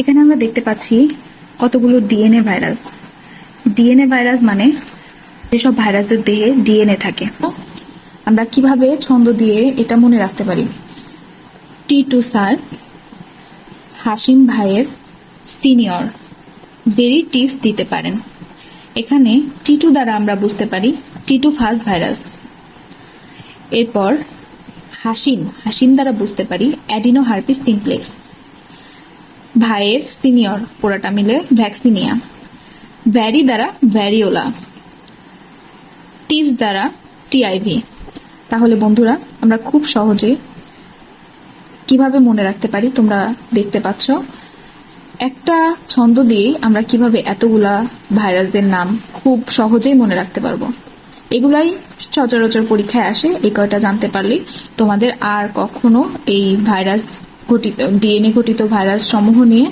এখানে আমরা দেখতে পাচ্ছি কতগুলো ডিএনএ ভাইরাস ডিএনএ ভাইরাস মানে যেসব ভাইরাসের দেহে ডিএনএ থাকে। আমরা কীভাবে ছন্দ দিয়ে এটা মনে রাখতে পারি? টি টু স্যার হাসিম ভাইয়ের সিনিয়র ভেরি টিপস দিতে পারেন। এখানে টি টু দ্বারা আমরা বুঝতে পারি টি টু ফার্স্ট ভাইরাস এরপর হাসিম হাসিম দ্বারা বুঝতে পারি অ্যাডিনো হার্পিস সিমপ্লেক্স ভাইয়ের সিনিয়র, পুরাটা মিলে ভ্যাকসিনিয়া। ভ্যারি দ্বারা ভ্যারিওলা। টিপস দ্বারা টিআইভি। তাহলে বন্ধুরা, আমরা খুব সহজে কীভাবে মনে রাখতে পারি তোমরা দেখতে পাচ্ছ? একটা ছন্দ দিয়ে আমরা কীভাবে এতগুলা ভাইরাসদের নাম খুব সহজেই মনে রাখতে পারব? এগুলাই সচরাচর পরীক্ষায় আসে, এই কয়টা জানতে পারলে তোমাদের আর কখনো এই ভাইরাস ঘটিত ডিএনএ ঘটিত ভাইরাস সমূহ নিয়ে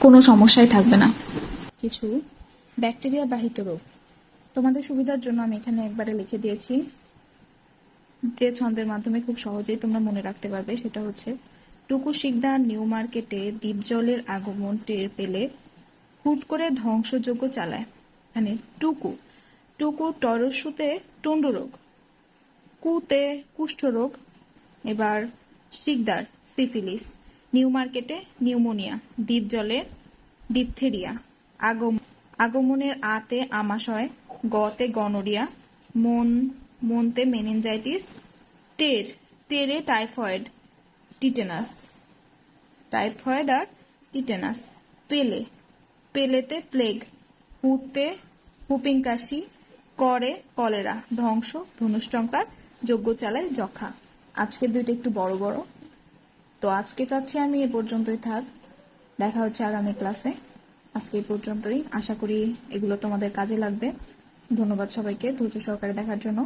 কোনো সমস্যাই থাকবে না। কিছু ব্যাকটেরিয়া বাহিত রোগ। তোমাদের সুবিধার জন্য আমি এখানে একবারে লিখে দিয়েছি। যে ছন্দের মাধ্যমে খুব সহজেই তোমরা মনে রাখতে পারবে, সেটা হচ্ছে, টুকু শিকদার নিউ মার্কেটে দ্বীপজলের আগমন টের পেলে হুট করে ধ্বংসযজ্ঞ চালায়। মানে টুকু টুকু টরসুতে টন্ডু রোগ, কুতে কুষ্ঠরোগ এবার শিকদার সিফিলিস নিউ মার্কেটে নিউমোনিয়া, দ্বীপজলে ডিপথেরিয়া, আগম আগমনের আতে আমাশয়, গতে গনোরিয়া, মন মনতে মেনিনজাইটিস, টের টেরে টাইফয়েড, টিটেনাস। টাইফয়েড আর টিটেনাস। পেলে পেলেতে প্লেগ, হুতে হুপিং কাশি করে কলেরা, ধ্বংস, ধনুষ্টঙ্কার যজ্ঞ চালায় যক্ষা আজকে দুইটা একটু বড় বড়। তো আজকে চাচ্ছি আমি এ পর্যন্তই থাক। দেখা হচ্ছে আগামী ক্লাসে। আজকে এই পর্যন্তই। আশা করি এগুলো তোমাদের কাজে লাগবে। ধন্যবাদ সবাইকে ধৈর্য সহকারে দেখার জন্য।